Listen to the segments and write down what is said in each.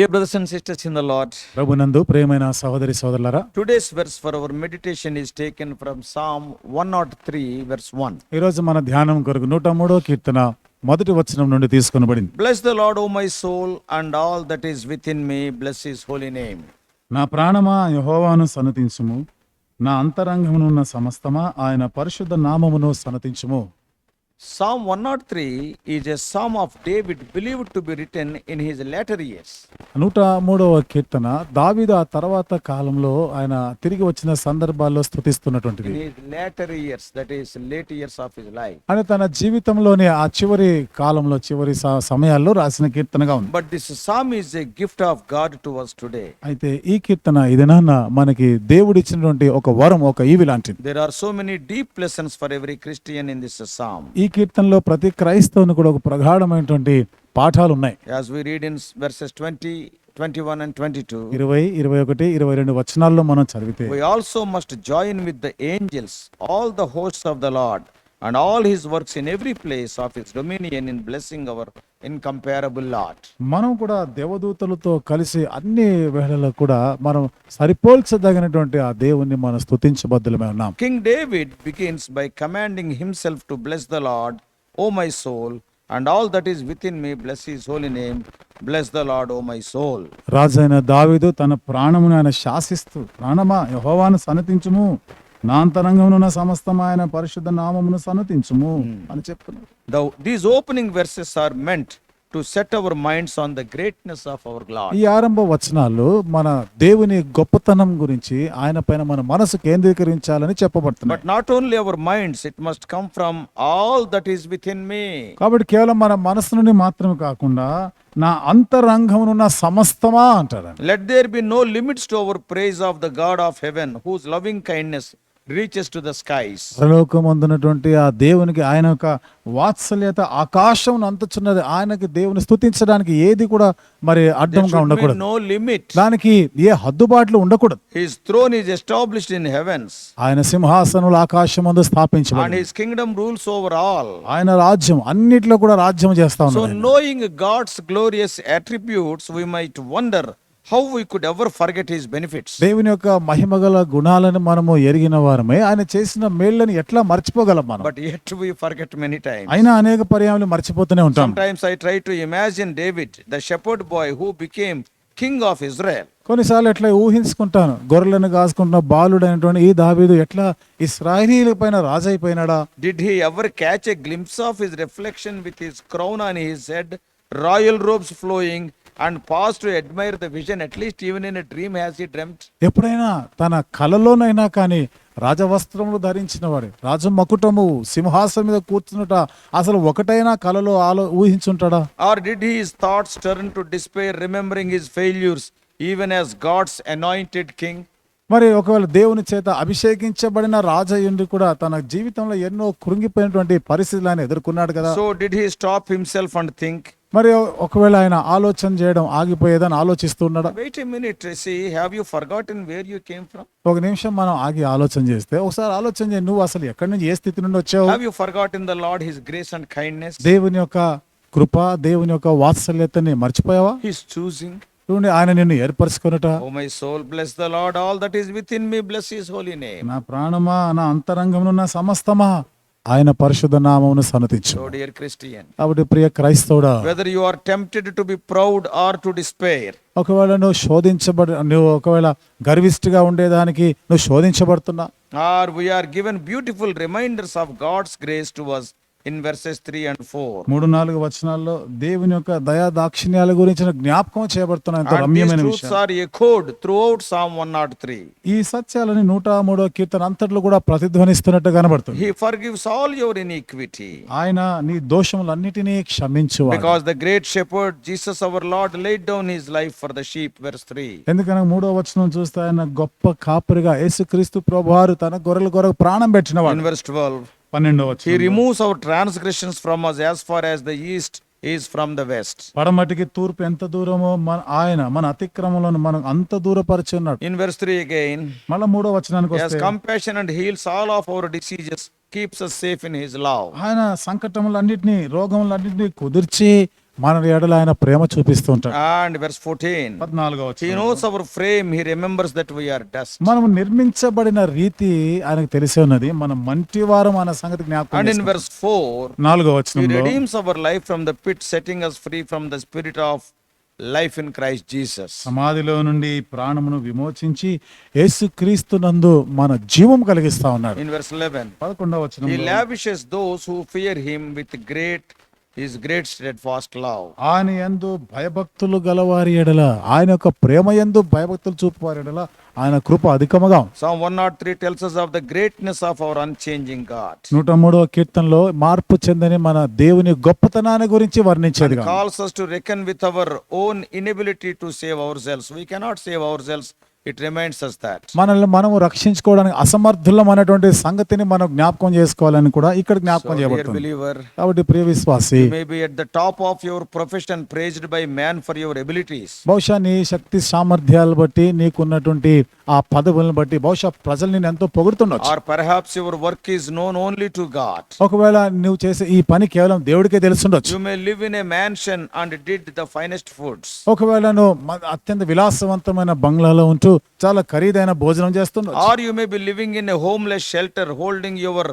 Dear brothers and sisters in the Lord, ప్రభునందు ప్రియమైన సహోదరి సోదరులారా today's verse for our meditation is taken from Psalm 103, verse 1. ఈరోజు మన ధ్యానం కొరకు నూట మూడో కీర్తన మొదటి వచనం నుండి తీసుకొనబడింది Bless the Lord, O my soul, and all that is within me, bless his holy name. నా ప్రాణమా యహోవాను సన్నతించుము నా అంతరంగమునున్న సమస్తమా ఆయన పరిశుద్ధ నామమును సన్నతించుము Psalm 103 is a psalm of David believed to be written in his latter years. నూట మూడవ కీర్తన దావీదు ఆ తర్వాత కాలంలో ఆయన తిరిగి వచ్చిన సందర్భాల్లో స్థుతిస్తున్నటువంటిది In his latter years, that is, late years of his life. అని తన జీవితంలోని ఆ చివరి కాలంలో చివరి స- సమయాల్లో రాసిన కీర్తనగా ఉంది But this psalm is a gift of God to us today. అయితే ఈ కీర్తన ఇదనాన్న మనకి దేవుడిచ్చినటువంటి ఒక వరం ఒక ఈవి లాంటిది There are so many deep lessons for every Christian in this psalm. ఈ కీర్తనలో ప్రతి క్రైస్తవుని కూడా ఒక ప్రగాఢమైనటువంటి పాఠాలు ఉన్నాయి as we read in verses 20 21 and 22 20 21 22 వచనాల్లో మనం చదివితే we also must join with the angels all the hosts of the Lord and all his works in every place of his dominion in blessing our incomparable lot మనం కూడా దేవదూతలతో కలిసి అన్ని వేళలకు కూడా మనం సరిపోల్చదగినటువంటి ఆ దేవుణ్ణి మనం స్థుతించబద్దలమే ఉన్నాం. King David begins by commanding himself to bless the Lord O my soul and all that is within me bless his holy name bless the Lord O my soul రాజైన దావిదు తన ప్రాణమును ఆయన శాసిస్తూ ప్రాణమా యహోవాను సన్నతించుము. నా అంతరంగమునున్న సమస్తం ఆయన పరిశుద్ధ నామమును సన్నతించుము అని The, these opening verses are meant to set our minds on the greatness of our God. ఈ ఆరంభ వచనాలు మన దేవుని గొప్పతనం గురించి ఆయన పైన మన మనసు కేంద్రీకరించాలని చెప్పబడుతున్నాయి But not only our minds, it must come from all that is within me. కాబట్టి కేవలం మన మనసు నుండి మాత్రమే కాకుండా నా అంతరంగమునున్న సమస్తమా అంటాడు Let there be no limits to our praise of the God of heaven, whose loving kindness reaches to the sky పరలోకం అందునటువంటి ఆ దేవునికి ఆయన యొక్క వాత్సల్యత ఆకాశం అంతచున్నది ఆయనకి దేవుని స్థుతించడానికి ఏది కూడా మరి అర్థంగా ఉండకూడదు. నో లిమిట్ దానికి ఏ హద్దుబాట్లు ఉండకూడదు. His throne is established in heavens ఆయన సింహాసనములు ఆకాశం అందు స్థాపించబడి his kingdom rules over all ఆయన రాజ్యం అన్నిట్లో కూడా రాజ్యం చేస్తా ఉన్నాడు knowing God's glorious attributes we might wonder how we could ever forget his benefits. దేవుని యొక్క మహిమగల గుణాలను మనము ఎరిగిన వారమే ఆయన చేసిన మేళ్ళని ఎట్లా మర్చిపోగలం మనం But yet we forget many times. అయినా అనేక పర్యాలు మర్చిపోతూనే ఉంటాం Sometimes I try to imagine David, the shepherd boy who became king of Israel. కొన్నిసార్లు ఎట్లా ఊహించుకుంటాను గొర్రెలను కాసుకుంటున్న బాలుడైనటువంటి ఈ దావీదు ఎట్లా ఇస్రాయిలీల పైన రాజు అయిపోయినాడా Did he ever catch a glimpse of his reflection with his crown on his head, royal robes and pause to admire the vision at least even in dream has ఈ డ్రీమ్ ఎప్పుడైనా తన కలలోనైనా కానీ రాజవస్త్రములు ధరించిన వాడు రాజ మకుటము సింహాసం మీద కూర్చున్నట అసలు ఒకటైనా కలలో ఆలో ఊహించుంటాడా? Or did his thoughts turn to despair remembering his failures even as God's anointed king మరి ఒకవేళ దేవుని చేత అభిషేకించబడిన రాజయుండి కూడా తన జీవితంలో ఎన్నో కృంగిపోయినటువంటి పరిస్థితులు ఆయన ఎదుర్కొన్నాడు కదా. So did he stop himself and think మరి ఒకవేళ ఆయన ఆలోచన చేయడం ఆగిపోయేదని ఆలోచిస్తున్నాడు wait a minute see have you forgotten where you came from ఒక నిమిషం మనం ఆగి ఆలోచన చేస్తే ఒకసారి ఆలోచన చేయండి నువ్వు అసలు ఎక్కడి నుంచి ఏ స్థితి నుండి వచ్చావు? Have you forgotten the Lord his grace and kindness దేవుని యొక్క కృప దేవుని యొక్క వాత్సల్యతని మర్చిపోయావా? హి చూసింగ్ చూడండి ఆయన నిన్ను ఏర్పరచుకున్నట O my soul bless the Lord all that is within me bless his holy name నా ప్రాణమా నా అంతరంగమున నా సమస్తమా? ఆయన పరిశుద్ధ నామమును సన్నతించు. డియర్ క్రిస్టియన్ కాబట్టి ప్రియ క్రైస్తవుడా whether you are tempted to be proud or to despair ఒకవేళ నువ్వు శోధించబడి నువ్వు ఒకవేళ గర్విష్టిగా ఉండేదానికి నువ్వు శోధించబడుతున్నా. Or we are given beautiful reminders of God's grace to us in verses 3 and 4. మూడు నాలుగు వచనాల్లో దేవుని యొక్క దయా దాక్షిణ్యాల గురించిన జ్ఞాపకం చేయబడుతున్న విషయం are echoed throughout Psalm 103. ఈ సత్యాలని నూట మూడో కీర్తన అంతట్లో కూడా ప్రతిధ్వనిస్తున్నట్టు కనబడుతుంది He forgives all your iniquity. ఆయన నీ దోషములన్నిటినీ క్షమించు Because the great shepherd, Jesus our Lord, laid down his life for the sheep, verse 3. ఎందుకనగా మూడో వచనం చూస్తే ఆయన గొప్ప కాపరిగా యేసుక్రీస్తు ప్రభువారు తన గొర్రెల కొరకు ప్రాణం In verse 12, పన్నెండవ he removes our transgressions from us as far as the east is from the west పడమటికి తూర్పు ఎంత దూరమో మన ఆయన మన అతిక్రమంలో మనం అంత దూరపరిచున్నాడు ఇన్ వెర్స్ త్రీ అగైన్ మళ్ళా మూడో వచనానికి వస్తే compassion and heals all of our diseases keeps us safe in his love ఆయన సంకటములన్నిటిని రోగములన్నిటిని కుదిర్చి మన ఎడల ఆయన ప్రేమ చూపిస్తూ ఉంటాడు. And verse 14 14 our frame he remembers that we are dust మనం నిర్మించబడిన రీతి ఆయనకు తెలిసే ఉన్నది మనం మంటి వారం అన్న సంగతి జ్ఞాపకం అండ్ ఇన్ వెర్స్ 4 నాలుగో వచనంలో our life from the pit setting us free from the spirit of life in Christ Jesus సమాధిలో నుండి ప్రాణమును విమోచించి యేసుక్రీస్తు నందు మన జీవం కలిగిస్తా ఉన్నాడు. In verse 11 lavishes those fear him with great his great steadfast love ఆయన ఎందు భయభక్తులు గలవారి ఎడల ఆయన యొక్క ప్రేమ ఎందు భయభక్తులు చూపు వారి ఎడల ఆయన కృప అధికమగా. Psalm one naught three tells of the greatness of our unchanging God నూట మూడవ కీర్తనలో మార్పు చెందని మన దేవుని గొప్పతనాన్ని గురించి వర్ణించేది calls to reckon with our own inability to save ourselves we cannot save ourselves It reminds us that. మనల్ని మనము రక్షించుకోవడానికి అసమర్థులం అనేటువంటి సంగతిని మనం జ్ఞాపకం చేసుకోవాలని కూడా ఇక్కడ జ్ఞాపకం చేయబడుతుంది కాబట్టి ప్రియ విశ్వాసి be at the top of your profession, praised by man for your abilities. బహుశా నీ శక్తి సామర్థ్యాలు బట్టి నీకున్నటువంటి ఆ పదవులను బట్టి బహుశా ప్రజలు నేను ఎంతో పొగుడుతుండొచ్చు Or perhaps your work is known only to God. ఒకవేళ నువ్వు చేసే ఈ పని కేవలం దేవుడికే తెలుసుండొచ్చు You may live in a mansion and did the finest foods. ఒకవేళ నువ్వు మ- అత్యంత విలాసవంతమైన బంగ్లాలో ఉంటూ చాలా ఖరీదైన భోజనం చేస్తున్నారు or you may be living in a homeless shelter holding your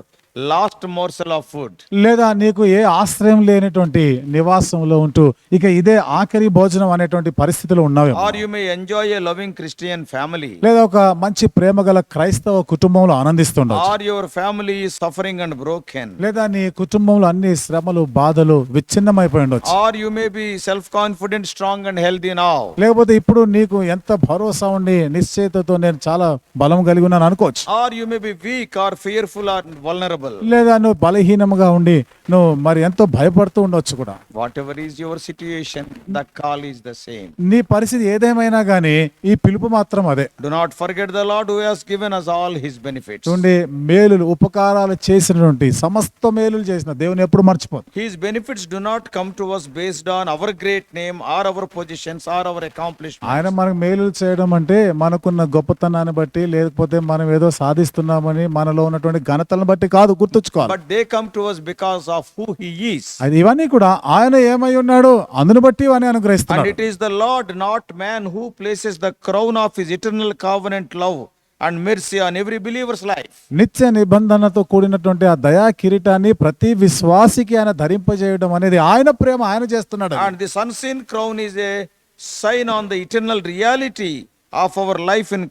last morsel of food లేదా నీకు ఏ ఆశ్రయం లేనిటువంటి నివాసంలో ఉంటూ ఇక ఇదే ఆఖరి భోజనం అనేటువంటి పరిస్థితులు ఉన్నాయి or you may enjoy a loving Christian family లేదా ఒక మంచి ప్రేమ గల క్రైస్తవ కుటుంబంలో ఆనందిస్తుండొచ్చు. Or your family is suffering and broken లేదా నీ కుటుంబంలో అన్ని శ్రమలు బాధలు విచ్ఛిన్నమైపోయి ఉండొచ్చు. Or you may be self confident strong and healthy now లేకపోతే ఇప్పుడు నీకు ఎంత భరోసా ఉండి నిశ్చయతతో నేను చాలా బలం కలిగి ఉన్నాను అనుకోవచ్చు. Or you may be weak or fearful or vulnerable లేదా నువ్వు బలహీనంగా ఉండి నువ్వు మరి ఎంతో భయపడుతూ ఉండొచ్చు కూడా. Whatever is your situation the call is the same నీ పరిస్థితి ఏదేమైనా గానీ ఈ పిలుపు మాత్రం అదే. Do not forget the Lord who has given us all his benefits చూడండి మేలులు ఉపకారాలు చేసినటువంటి సమస్త మేలులు చేసిన దేవుని ఎప్పుడు మర్చిపోదు. His benefits do not come to us based on our great name or our positions or our accomplishments ఆయన మనకు మేలులు చేయడం అంటే మనకున్న గొప్పతనాన్ని బట్టి లేకపోతే మనం ఏదో సాధిస్తున్నామని మనలో ఉన్నటువంటి ఘనతలను బట్టి కాదు. గుర్తుంచుకోవాలి But they come to us because of who he is. అది ఇవన్నీ కూడా ఆయన ఏమై ఉన్నాడు అందును బట్టి ఇవన్నీ And అనుగ్రహిస్తున్నాడు it is the Lord, not man, who places the crown of his eternal covenant love and mercy on every believer's life. నిత్య నిబంధనతో కూడినటువంటి ఆ దయా కిరీటాన్ని ప్రతి విశ్వాసికి ఆయన ధరింపజేయడం అనేది ఆయన ప్రేమ ఆయన చేస్తున్నాడు అది. And this unseen crown is a sign on the eternal reality of our life in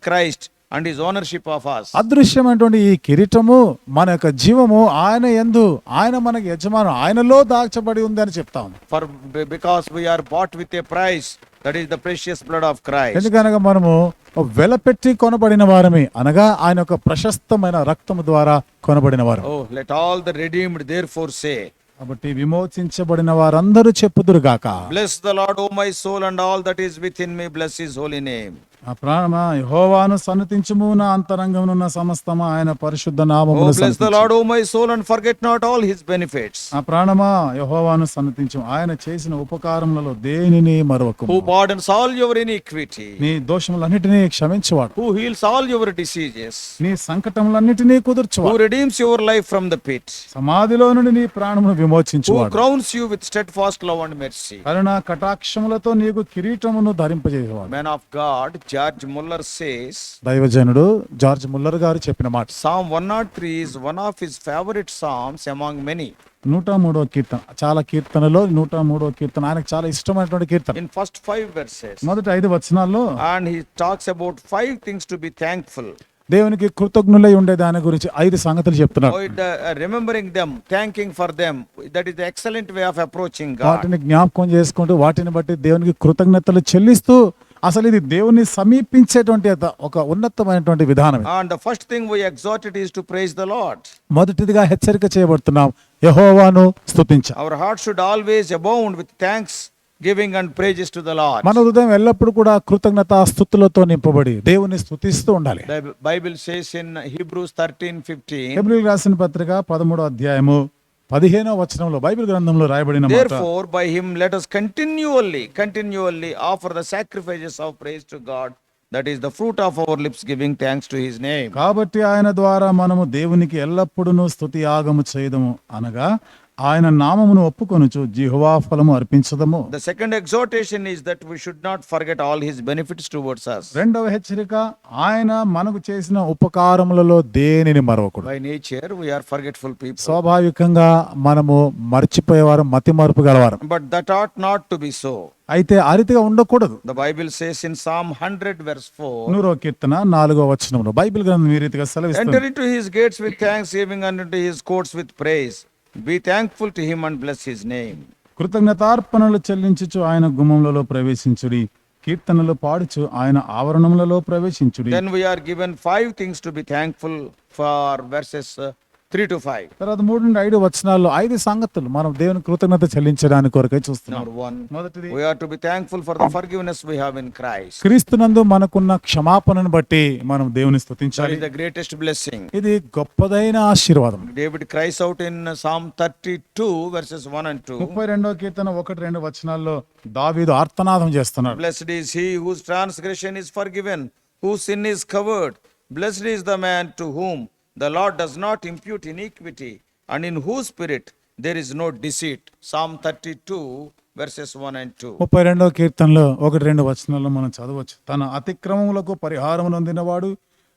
and is ownership of us అదృశ్యమైనటువంటి ఈ కిరీటము మన యొక్క జీవము ఆయన ఎందు ఆయన మనకి యజమానం ఆయనలో దాచబడి ఉంది అని చెప్తాం for because we are bought with a price that is the precious blood of Christ ఎందుకనగా మనము వెలపెట్టి కొనబడిన వారమే అనగా ఆయన యొక్క ప్రశస్తమైన రక్తము ద్వారా కొనబడిన వారు let all the redeemed therefore కాబట్టి విమోచించబడిన వారందరూ చెప్పుదురుగాక bless the Lord O my soul and all that is within me bless his holy name ఆ ప్రాణమా యెహోవాను నా అంతరంగమున ఉన్న ఆయన పరిశుద్ధ నామమును ఆల్ హిస్ బెనిఫిట్స్ ఆ ప్రాణమా యెహోవాను సన్నతించుము. ఆయన చేసిన ఉపకారములలో దేనిని మరవకు who pardon all your iniquity నీ దోషములన్నిటిని క్షమించువాడు. Who heals all your diseases నీ సంకటములన్నిటిని కుదుర్చువాడు. Who redeems your life from pit సమాధిలో నుండి నీ ప్రాణమును విమోచించువాడు. Crowns you with steadfast love and mercy కరుణ కటాక్షములతో నీకు కిరీటమును ధరింపజేసేవాడు man of God George Muller says దైవజనుడు జార్జ్ ముల్లర్ గారు చెప్పిన మాట. Psalm 103 is one of his favourite songs among many నూట మూడో కీర్తన చాలా కీర్తనలో నూట మూడో కీర్తన ఆయనకు చాలా ఇష్టమైనటువంటి కీర్తన. ఇన్ ఫస్ట్ ఫైవ్ వర్సెస్ మొదటి ఐదు వచనాల్లో and he talks about five things to be thankful దేవునికి కృతజ్ఞులై ఉండే దాని గురించి ఐదు సంగతులు చెప్తున్నారు remembering them thanking for them that is excellent way of approaching వాటిని జ్ఞాపకం చేసుకుంటూ వాటిని బట్టి దేవునికి కృతజ్ఞతలు చెల్లిస్తూ అసలు ఇది దేవుని సమీపించేటువంటి ఒక ఉన్నతమైనటువంటి విధానం and first thing we exhorted is to praise the Lord మొదటిదిగా హెచ్చరిక చేయబడుతున్నాం యహోవాను స్తుతించు. Our heart should always abound with thanks giving and praises to the Lord. మన హృదయం ఎల్లప్పుడూ కూడా కృతజ్ఞత స్థుతులతో నింపబడి దేవుని స్తుతిస్తూ ఉండాలి The Bible says in Hebrews 13 15, హెబ్రీయులకు రాసిన పత్రిక పదమూడో అధ్యాయము పదిహేనో వచనంలో బైబిల్ గ్రంథంలో రాయబడిన మాట Therefore, by him let us continually, continually offer the sacrifices of praise to God. That is the fruit of our lips, giving thanks to his name. కాబట్టి ఆయన ద్వారా మనము దేవునికి ఎల్లప్పుడూ స్తుతి యాగము చేయదము అనగా ఆయన నామమును ఒప్పుకొనుచు జిహ్వా ఫలము అర్పించదము. The second exhortation is that we should not forget all his benefits towards us రెండవ హెచ్చరిక ఆయన మనకు చేసిన ఉపకారములలో దేనిని మరవకూడదు. By nature we are forgetful people స్వాభావికంగా మనము మర్చిపోయేవారు మతిమార్పు గలవారు. But that ought not to be so అయితే అరితిగా ఉండకూడదు. The Bible says in Psalm hundred verse four నూరో కీర్తన నాలుగో వచనంలో బైబిల్ గ్రంథం ఈ రీతిగా సెలవిస్తుంది. Enter into his gates with thanksgiving and into his courts with praise be thankful to him and bless his name కృతజ్ఞతార్పణలు చెల్లించు ఆయన గుమ్మములలో ప్రవేశించుడి. కీర్తనలు పాడుచు ఆయన ఆవరణములలో ప్రవేశించుడి. Then we are given five things to be thankful for verses three to five. తర్వాత మూడు నుండి ఐదు వచనాల్లో ఐదు సంగతులు మనం దేవుని కృతజ్ఞత చెల్లించడానికి కొరకై చూస్తున్నాం. మొదటిది we for the forgiveness we have in Christ క్రీస్తునందు మనకున్న క్షమాపణను బట్టి మనం దేవుని స్తుతించాలి. ద గ్రేటెస్ట్ బ్లెస్సింగ్ ఇది గొప్పదైన ఆశీర్వాదం. David cries out in Psalm 32 verses one and 2 32 కీర్తన 1 2 వచనాల్లో దావీదు ఆర్తనాదం చేస్తున్నాడు. Blessed is he whose transgression is forgiven who sin is covered blessed is the man to whom whom the Lord does not impute iniquity, and in whose spirit there is no deceit. Psalm 32, verses 1 and 2. ముప్పై రెండవ కీర్తనలో ఒకటి రెండు వచనాల్లో మనం చదవచ్చు తన అతిక్రమములకు పరిహారం అందినవాడు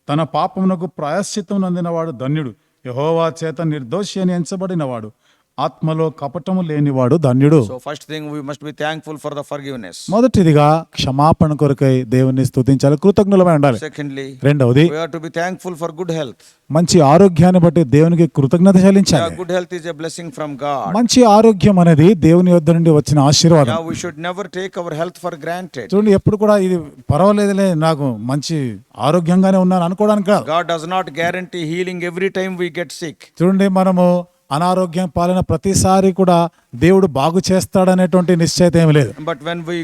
తన పాపమునకు ప్రాయశ్చిత్తం అందినవాడు ధన్యుడు యహోవా చేత నిర్దోషి అని ఎంచబడినవాడు ఆత్మలో కపటము లేనివాడు ధన్యుడు. So first thing we must be thankful for the forgiveness మొదటిదిగా క్షమాపణ కొరకై దేవుని స్థుతించాలి కృతజ్ఞులమై ఉండాలి. సెకండ్లీ రెండవది we have to be thankful for good health మంచి ఆరోగ్యాన్ని బట్టి దేవునికి కృతజ్ఞత చెల్లించాలి. Good health is a blessing from God మంచి ఆరోగ్యం అనేది దేవుని యొద్ద నుండి వచ్చిన ఆశీర్వాదం. We should never take our health for granted చూడండి ఎప్పుడు కూడా ఇది పరవాలేదులే నాకు మంచి ఆరోగ్యంగానే ఉన్నాను అనుకోవడానికి God does not guarantee healing every time we get sick చూడండి మనము అనారోగ్యం పాలన ప్రతిసారి కూడా దేవుడు బాగు చేస్తాడనేటువంటి నిశ్చయత ఏమి లేదు. But when we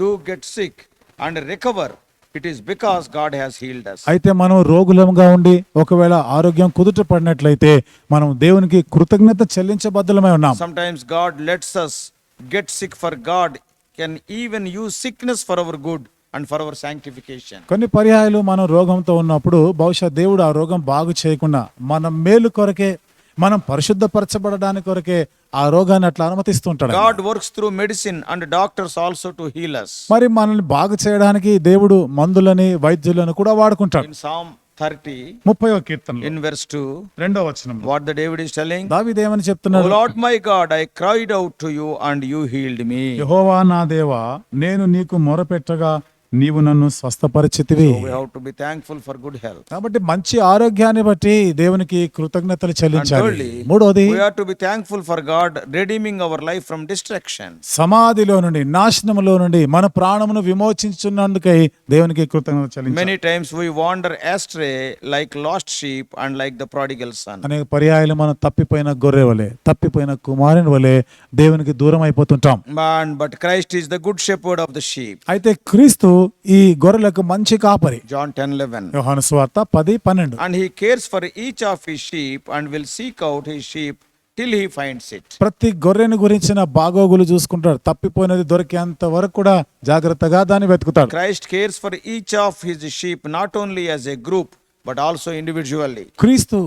do get sick and recover it is because God has healed us అయితే మనం రోగులంగా ఉండి ఒకవేళ ఆరోగ్యం కుదుట పడినట్లయితే మనం దేవునికి కృతజ్ఞత చెల్లించబద్దలమై ఉన్నాం. Sometimes God lets us get sick for God can even use sickness for our good and for our sanctification కొన్ని పర్యాయాలు మనం రోగంతో ఉన్నప్పుడు బహుశా దేవుడు ఆ రోగం బాగు చేయకుండా మన మేలు కొరకే మనం పరిశుద్ధపరచబడడానికి కొరకే ఆ రోగాన్ని అట్లా అనుమతిస్తుంటాడు God works through medicine and doctors also to healers మరి మనల్ని బాగు చేయడానికి దేవుడు మందులని వైద్యులను కూడా వాడుకుంటాడు. థర్టీ ముప్పై ఒక కీర్తన ఇన్ వెర్స్ రెండో వచనం what the David is telling David ఏమని చెప్తున్నాడు? Lord my God I cried out to you and you healed me యహోవా నా దేవా నేను నీకు మొరపెట్టగా నీవు నన్ను స్వస్థపరిచితివిల్ ఫర్ గుడ్ హెల్త్ కాబట్టి మంచి ఆరోగ్యాన్ని బట్టి దేవునికి కృతజ్ఞతలు చెల్లించాలి. మూడోది thankful for God redeeming our life from destruction సమాధిలో నుండి నాశనములో నుండి మన ప్రాణమును విమోచించున్నందుకై దేవునికి కృతజ్ఞత చెల్లి many times we wander astray like lost sheep and like the prodigal son పర్యాయాలు మనం తప్పిపోయిన గొర్రె వలె తప్పిపోయిన కుమారుని వలె దేవునికి దూరం అయిపోతుంటాం. But Christ is the good shepherd of the sheep అయితే క్రీస్తు ఈ గొర్రెలకు మంచి కాపరి John 10 11. యోహాను స్వార్త పది పన్నెండు And he cares for each of his sheep and will seek out his sheep till he finds it. ప్రతి గొర్రెను గురించిన బాగోగులు చూసుకుంటాడు తప్పిపోయినది దొరికేంత వరకు కూడా జాగ్రత్తగా దాన్ని వెతుకుతాడు Christ cares for each of his sheep not only as a group but also individually. క్రీస్తు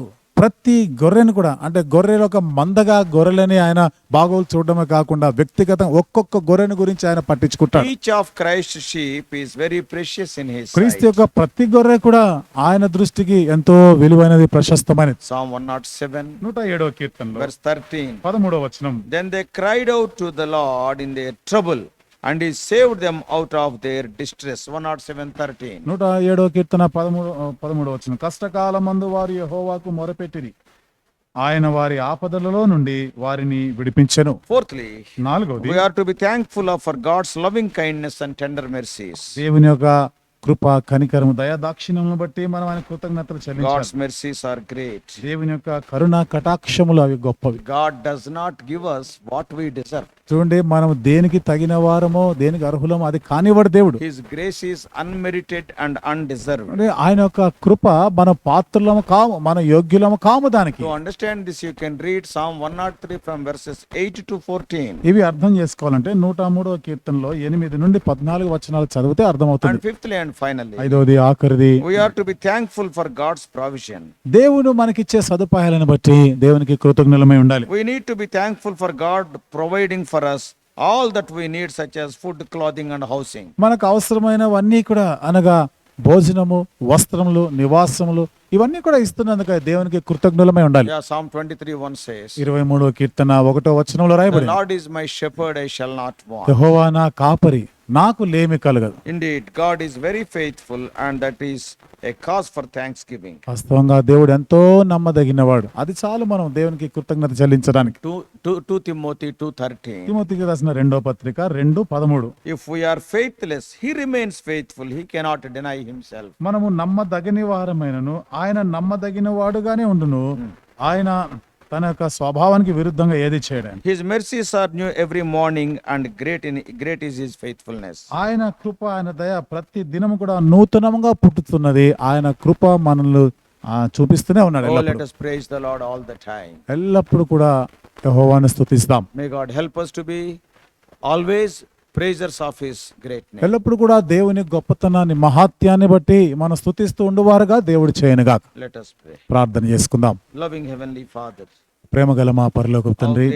ప్రతి గొర్రెను కూడా అంటే గొర్రెలు ఒక మందగా గొర్రెలని ఆయన బాగోలు చూడడమే కాకుండా వ్యక్తిగతం ఒక్కొక్క గొర్రెను గురించి ఆయన పట్టించుకుంటాడు Each of Christ's sheep is very precious in his క్రీస్తు. యొక్క ప్రతి గొర్రె కూడా ఆయన దృష్టికి ఎంతో విలువైనది ప్రశస్తమైనది Psalm 107, నూట ఏడవ కీర్తనలో verse 13. పదమూడవ వచనం Then they cried out to the Lord in and he saved them out of their distress one nought seven thirty నూట ఏడో కీర్తన పదమూడు పదమూడు వచ్చిన కష్టకాల మందు వారు యహోవాకు మొరపెట్టిరి. ఆయన వారి ఆపదలలో నుండి వారిని విడిపించను. ఫోర్త్లీ నాలుగోది we are to be thankful of for God's loving kindness and tender mercies దేవుని యొక్క కృప కనికరము దయా దాక్షిణ్యమును బట్టి మనం ఆయన కృతజ్ఞతలు చెల్లించాలి mercies are great. దేవుని యొక్క కరుణ కటాక్షములు అవి గొప్పవి God does not give us what we deserve. చూడండి మనం దేనికి తగిన వారమో దేనికి అర్హులమో అది కానివాడు దేవుడు grace is unmerited and undeserved. అంటే ఆయన యొక్క కృప మన పాత్రలము కాము మన యోగ్యులము కాము దానికి To understand this, you can read Psalm 103 from verses 8 to 14. ఇవి అర్థం చేసుకోవాలంటే నూట మూడవ కీర్తనలో ఎనిమిది నుండి పద్నాలుగు వచనాలు చదివితే అర్థమవుతుంది And fifthly and and finally ఐదోది we we are to be thankful for God's provision దేవుడు మనకిచ్చే సదుపాయాలను బట్టి దేవునికి కృతజ్ఞలమై ఉండాలి. We need to be thankful for God providing for us all that we need such as food clothing and housing మనకు అవసరమైనవన్నీ కూడా అనగా భోజనము వస్త్రములు నివాసములు ఇవన్నీ కూడా ఇస్తున్నందుకు దేవునికి కృతజ్ఞులమై ఉండాలి. సామ్ ట్వంటీ త్రీ వన్ ఇరవై మూడు కీర్తన ఒకటో వచనంలో రాయబడి is my shepherd I shall not want కాపరి. నాకు లేమి కలగదు. Indeed God is very faithful and that is a cause for thanksgiving వాస్తవంగా దేవుడు ఎంతో నమ్మదగినవాడు. అది చాలు మనం దేవునికి కృతజ్ఞత చెల్లించడానికి. Two two two Timothy two thirty తిమ్మోతికి రాసిన రెండో పత్రిక రెండు పదమూడు. If we are faithless he remains faithful he cannot deny himself మనము నమ్మదగిన వారమైనను ఆయన నమ్మదగిన వాడుగానే ఉండును. ఆయన తన యొక్క స్వభావానికి విరుద్ధంగా ఏది చేయడానికి? His mercies are new every morning and great in great is his faithfulness ఆయన కృప ఆయన దయ ప్రతి దినం కూడా నూతనంగా పుట్టుతున్నది. ఆయన కృప మనల్ని చూపిస్తూనే ఉన్నాడు let us praise the lord all the ఎల్లప్పుడూ కూడా యెహోవాను స్తుతిస్తాం. May God help us to be always praisers of his great ఎల్లప్పుడు కూడా దేవుని గొప్పతనాన్ని మహాత్యాన్ని బట్టి మనం స్థుతిస్తూ ఉండువారుగా దేవుడు చేయనుగా ప్రార్థన చేసుకుందాం. లవింగ్ హెవెన్లీ ఫాదర్ ప్రేమ గల మా పరిలోకి తండ్రి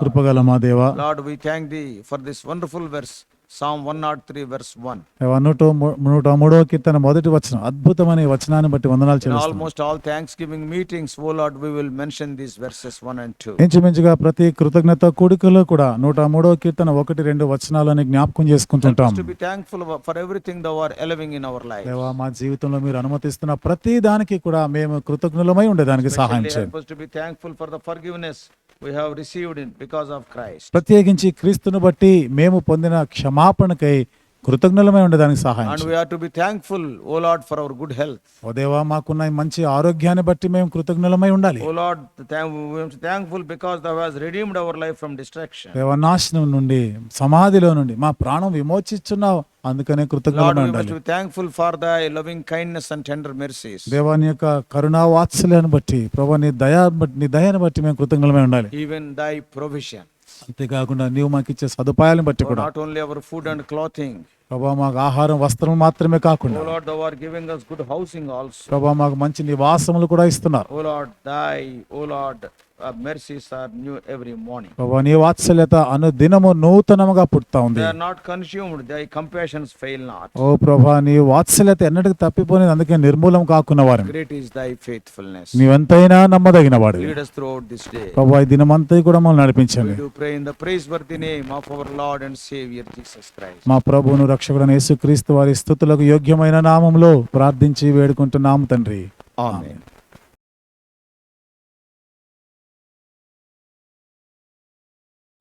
కృపగల మా దేవ. Lord we thank thee for this wonderful verse Psalm one nought three verse one to మూడు నూట మూడో కీర్తన మొదటి వచనం. అద్భుతమైన వచనాన్ని బట్టి వందనాలు almost all thanksgiving meetings O Lord we will mention these verses one and two inch మించుగా ప్రతి కృతజ్ఞత కూడికలో కూడా నూట వ కీర్తన 1 2 వచనాలను జ్ఞాపకం చేసుకుంటుంటాం. To be thankful for everything that are ఎలివింగ్ in our life దేవా మా జీవితంలో మీరు అనుమతిస్తున్న ప్రతి దానికి కూడా మేము కృతజ్ఞులమై ఉండడానికి సహాయం చేయండి to be thankful for the forgiveness we have received in because of Christ ప్రత్యేకించి క్రీస్తును బట్టి మేము పొందిన క్షమ క్షమాపణకై కృతజ్ఞులమై ఉండేదానికి సహాయం and we are to be thankful O Lord for our good health O దేవా మాకున్న మంచి ఆరోగ్యాన్ని బట్టి మేము కృతజ్ఞలమై ఉండాలి. O Lord thankful because thou hast redeemed our life from destruction దేవ నాశనం నుండి సమాధిలో నుండి మా ప్రాణం విమోచిస్తున్నావు అందుకనే కృతజ్ఞులమై ఉండాలి. Lord thankful for the loving kindness and tender mercies దేవా నీ యొక్క కరుణా వాత్సల్యాన్ని బట్టి ప్రభువా నీ దయ నీ దయని బట్టి మేము కృతజ్ఞలమై ఉండాలి. ఈవెన్ దై ప్రొవిషన్ అంతే కాకుండా నీవు మాకు ఇచ్చే సదుపాయాలను బట్టి కూడా not only our food and clothing ప్రభా మాకు ఆహారం వస్త్రం మాత్రమే కాకుండా ఓ లార్డ్ దేవర్ గివింగ్ గుడ్ హౌసింగ్ ఆల్సో ప్రభా మాకు మంచి నివాసములు కూడా ఇస్తున్నారు. O Lord thy O lord నీ వాత్సల్యత అను దినము నూతనముగా పుట్టా ఉంది. నాట్ కన్స్యూమ్డ్ దై కంపాషన్స్ ఫెయిల్ నాట్ ఓ ప్రభా నీ వాత్సల్యత ఎన్నటికి తప్పిపోయింది నిర్మూలం కాకున్న గ్రేట్ ఇస్ దై ఫెయిత్ఫుల్నెస్ నీ ఎంతైనా నమ్మదగిన వాడు లీడ్ us through కూడా మమ్మల్ని నడిపించండి. You pray the praise worthy name of Lord and saviour మా ప్రభువును రక్షకుడైన యేసుక్రీస్తు వారి స్తుతులకు యోగ్యమైన నామములో ప్రార్థించి వేడుకుంటున్నాము తండ్రి. ఆమేన్